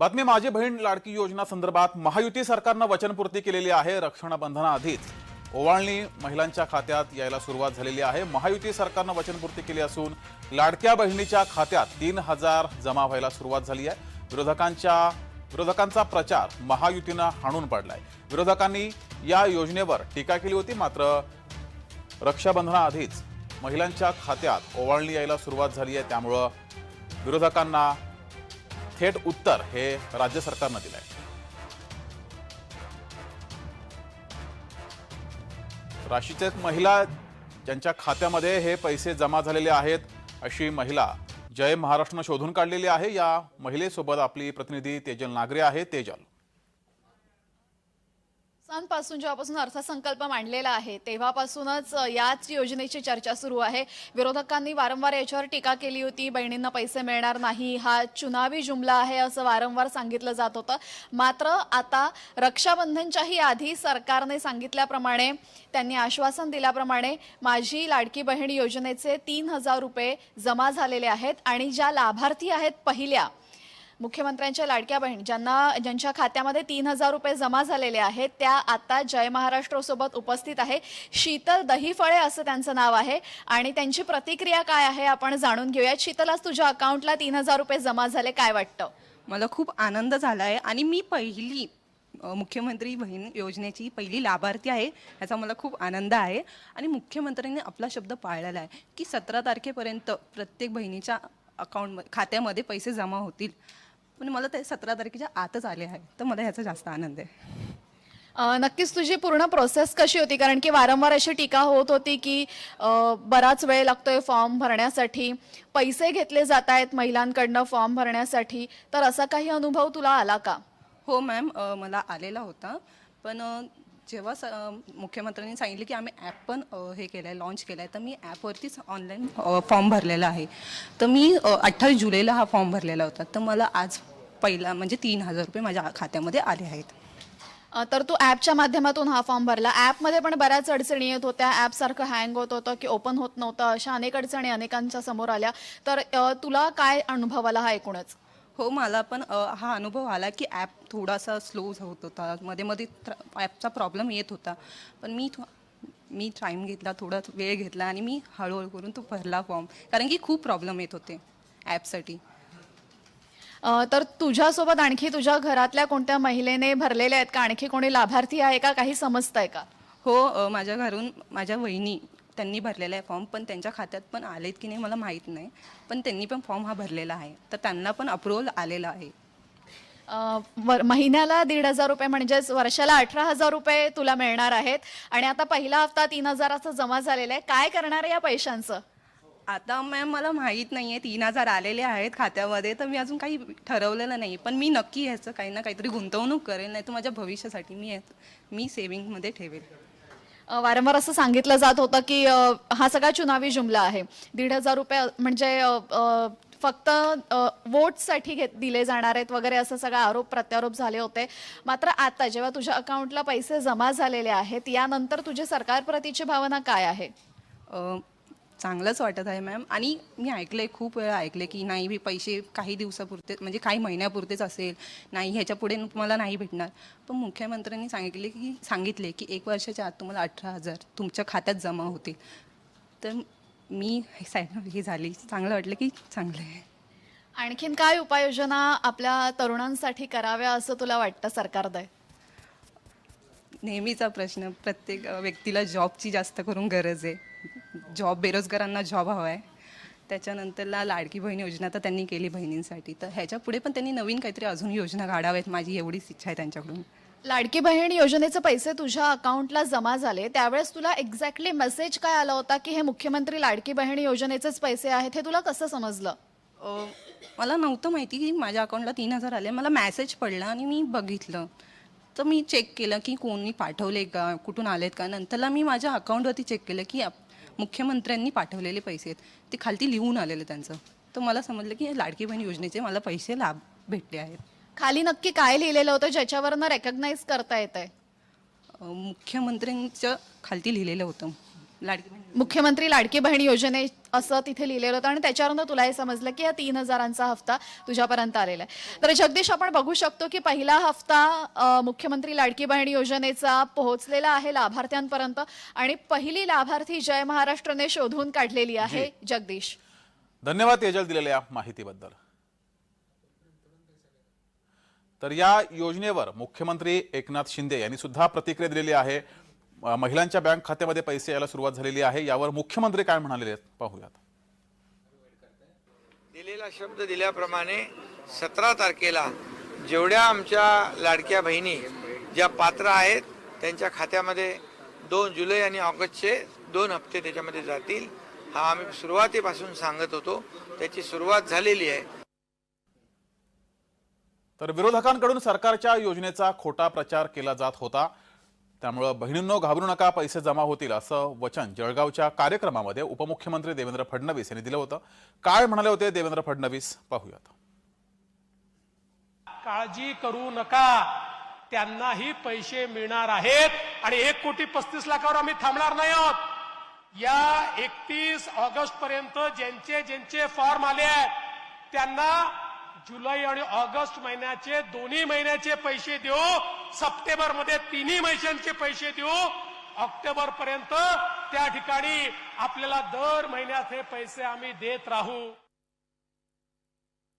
बातमी माझी बहीण लाडकी योजना संदर्भात महायुती सरकारनं वचनपूर्ती केलेली आहे रक्षणबंधनाआधीच ओवाळणी महिलांच्या खात्यात यायला सुरुवात झालेली आहे. महायुती सरकारनं वचनपूर्ती केली असून लाडक्या बहिणीच्या खात्यात तीन हजार जमा व्हायला सुरुवात झाली आहे. विरोधकांच्या विरोधकांचा प्रचार महायुतीनं हाणून पाडलाय. विरोधकांनी या योजनेवर टीका केली होती मात्र रक्षाबंधनाआधीच महिलांच्या खात्यात ओवाळणी यायला सुरुवात झाली आहे. त्यामुळं विरोधकांना थेट उत्तर हे राज्य सरकारनं दिलं आहे राशीच्या महिला ज्यांच्या खात्यामध्ये हे पैसे जमा झालेले आहेत अशी महिला जय महाराष्ट्रनं शोधून काढलेली आहे. या महिलेसोबत आपली प्रतिनिधी तेजल नागरे आहे. तेजल. पासून जेव्हापासून अर्थसंकल्प मांडलेला आहे तेव्हापासूनच याच योजनेची चर्चा सुरू आहे. विरोधकांनी वारंवार याच्यावर टीका केली होती बहिणींना पैसे मिळणार नाही हा चुनावी जुमला आहे असं वारंवार सांगितलं जात होतं. मात्र आता रक्षाबंधनच्याही आधी सरकारने सांगितल्याप्रमाणे त्यांनी आश्वासन दिल्याप्रमाणे माझी लाडकी बहीण योजनेचे तीन हजार रुपये जमा झालेले आहेत आणि ज्या लाभार्थी आहेत पहिल्या मुख्यमंत्र्यांच्या लाडक्या बहीण ज्यांना ज्यांच्या खात्यामध्ये तीन हजार रुपये जमा झालेले आहेत त्या आता जय महाराष्ट्र सोबत उपस्थित आहे. शीतल दहीफळे असं त्यांचं नाव आहे. आणि त्यांची प्रतिक्रिया काय आहे आपण जाणून घेऊयात शीतल आज तुझ्या अकाउंटला तीन हजार रुपये जमा झाले. काय वाटतं? मला खूप आनंद झाला आहे. आणि मी पहिली मुख्यमंत्री बहीण योजनेची पहिली लाभार्थी आहे याचा मला खूप आनंद आहे. आणि मुख्यमंत्र्यांनी आपला शब्द पाळलेला आहे की सतरा तारखेपर्यंत प्रत्येक बहिणीच्या अकाउंट खात्यामध्ये पैसे जमा होतील. पण मला ते सतरा तारखेच्या आतच आले आहे. तर मला ह्याचा जास्त आनंद आहे. अ, नक्कीच तुझी पूर्ण प्रोसेस कशी होती? कारण की वारंवार अशी टीका होत होती की अ, बराच वेळ लागतोय फॉर्म भरण्यासाठी. पैसे घेतले जात आहेत महिलांकडनं फॉर्म भरण्यासाठी. तर असा काही अनुभव तुला आला का? हो मॅम अ, मला आलेला होता. पण अ, जेव्हा स अ, मुख्यमंत्र्यांनी सांगितले की आम्ही ॲप पण अ, हे केलं आहे लॉन्च केलं आहे तर मी ॲपवरतीच ऑनलाईन फॉर्म भरलेला आहे. तर मी अठ्ठावीस जुलैला हा फॉर्म भरलेला होता. तर मला आज पहिला म्हणजे तीन हजार रुपये माझ्या खात्यामध्ये आले आहेत. अ, तर तू ॲपच्या माध्यमातून हा फॉर्म भरला. ॲपमध्ये पण बऱ्याच अडचणी येत होत्या. ॲप सारखं हँग होत होतं की ओपन होत नव्हतं अशा अनेक अडचणी अनेकांच्या समोर आल्या. तर अ, तुला काय अनुभव आला हा एकूणच? हो मला पण अ, हा अनुभव आला की ॲप थोडासा स्लो होत होता. मध्ये मध्ये ॲपचा प्रॉब्लेम येत होता. पण मी थो- मी टाईम घेतला थोडा वेळ घेतला आणि मी हळूहळू करून तो भरला फॉर्म. कारण की खूप प्रॉब्लेम येत होते ॲपसाठी. तर तुझ्यासोबत आणखी तुझ्या घरातल्या कोणत्या महिलेने भरलेल्या आहेत का? आणखी कोणी लाभार्थी आहे का? काही समजतंय का? हो माझ्या घरून माझ्या वहिनी त्यांनी भरलेला आहे फॉर्म पण त्यांच्या खात्यात पण आलेत की नाही मला माहीत नाही. पण त्यांनी पण फॉर्म हा भरलेला आहे. तर त्यांना पण अप्रुव्हल आलेला आहे. महिन्याला दीड हजार रुपये म्हणजेच वर्षाला अठरा हजार रुपये तुला मिळणार आहेत. आणि आता पहिला हप्ता तीन हजाराचा जमा झालेला आहे. काय करणार आहे या पैशांचं? आता मॅम मला माहीत नाही आहे तीन हजार आलेले आहेत खात्यामध्ये तर मी अजून काही ठरवलेलं नाही. पण मी नक्की ह्याचं काही ना काहीतरी गुंतवणूक करेल नाही तर माझ्या भविष्यासाठी मी यात- मी सेविंगमध्ये ठेवेल. अ, वारंवार असं सांगितलं जात होतं की अ, हा सगळा चुनावी जुमला आहे. दीड हजार रुपये म्हणजे अ, अ, फक्त अ, वोटसाठी घेत दिले जाणार आहेत वगैरे असं सगळं आरोप प्रत्यारोप झाले होते. मात्र आता जेव्हा तुझ्या अकाउंटला पैसे जमा झालेले आहेत यानंतर तुझी सरकारप्रतीची भावना काय आहे? अ, चांगलंच वाटत आहे मॅम आणि मी ऐकलंय खूप वेळा ऐकले की नाही हे पैसे काही दिवसापुरते म्हणजे काही महिन्यापुरतेच असेल. नाही ह्याच्या पुढे तुम्हाला नाही भेटणार. पण मुख्यमंत्र्यांनी सांगितले की सांगितले की एक वर्षाच्या आत तुम्हाला अठरा हजार तुमच्या खात्यात जमा होतील. तर मी हे हे झाली. चांगलं वाटलं की चांगलं आहे. आणखीन काय उपाययोजना आपल्या तरुणांसाठी कराव्या असं तुला वाटतं सरकारदय? नेहमीचा प्रश्न. प्रत्येक व्यक्तीला जॉबची जास्त करून गरज आहे. जॉब बेरोजगारांना जॉब हवा आहे त्याच्यानंतरला लाडकी बहीण योजना तर त्यांनी केली बहिणींसाठी. तर ह्याच्या पुढे पण त्यांनी नवीन काहीतरी अजून योजना काढाव्यात माझी एवढीच इच्छा आहे त्यांच्याकडून. लाडकी बहीण योजनेचे पैसे तुझ्या अकाउंटला जमा झाले. त्यावेळेस तुला एक्झॅक्टली मेसेज काय आला होता की हे मुख्यमंत्री लाडकी बहीण योजनेचेच पैसे आहेत? हे तुला कसं समजलं? अ, मला नव्हतं माहिती की माझ्या अकाउंटला तीन हजार आले. मला मेसेज पडला आणि मी बघितलं. तर मी चेक केलं की कोणी पाठवले का? कुठून आलेत का? नंतरला मी माझ्या अकाउंटवरती चेक केलं की आप- मुख्यमंत्र्यांनी पाठवलेले पैसे आहेत. ते खालती लिहून आलेले त्यांचं. तर मला समजलं की लाडकी बहीण योजनेचे मला पैसे लाभ भेटले आहेत. खाली नक्की काय लिहिलेलं होतं ज्याच्यावरनं रेकग्नाईज करता येत आहे अ, मुख्यमंत्र्यांच्या खालती लिहिलेलं होतं. लाडकी बहीण मुख्यमंत्री लाडकी बहीण योजने असं तिथे लिहिलेलं होतं आणि त्याच्यावरून तुला हे समजलं की हा तीन हजारांचा हफ्ता तुझ्यापर्यंत आलेला आहे. तर जगदीश आपण बघू शकतो की पहिला हफ्ता मुख्यमंत्री लाडकी बहीण योजनेचा पोहोचलेला आहे लाभार्थ्यांपर्यंत आणि पहिली लाभार्थी जय महाराष्ट्रने शोधून काढलेली आहे जगदीश. धन्यवाद तेजल दिलेल्या माहितीबद्दल. तर या योजनेवर मुख्यमंत्री एकनाथ शिंदे यांनी सुद्धा प्रतिक्रिया दिलेली आहे. महिलांच्या बँक खात्यामध्ये पैसे यायला सुरुवात झालेली आहे. यावर मुख्यमंत्री काय म्हणालेले आहेत? पाहूयात. दिलेला शब्द दिल्याप्रमाणे सतरा तारखेला जेवढ्या आमच्या लाडक्या बहिणी ज्या पात्र आहेत त्यांच्या खात्यामध्ये दोन जुलै आणि ऑगस्टचे दोन हप्ते त्याच्यामध्ये जातील हा आम्ही सुरुवातीपासून सांगत होतो. त्याची सुरुवात झालेली आहे. तर विरोधकांकडून सरकारच्या योजनेचा खोटा प्रचार केला जात होता. त्यामुळं बहिणींनो घाबरू नका पैसे जमा होतील असं वचन जळगावच्या कार्यक्रमामध्ये उपमुख्यमंत्री देवेंद्र फडणवीस यांनी दिलं होतं. काय म्हणाले होते देवेंद्र फडणवीस? पाहूयात. काळजी करू नका. त्यांनाही पैसे मिळणार आहेत आणि एक कोटी पस्तीस लाखावर आम्ही थांबणार नाही आहोत. या एकतीस ऑगस्ट पर्यंत ज्यांचे ज्यांचे फॉर्म आले आहेत त्यांना जुलै आणि ऑगस्ट महिन्याचे दोन्ही महिन्याचे पैसे देऊ. सप्टेंबरमध्ये तिन्ही महिन्यांचे पैसे देऊ. ऑक्टोबर पर्यंत त्या ठिकाणी आपल्याला दर महिन्यात हे पैसे आम्ही देत राहू.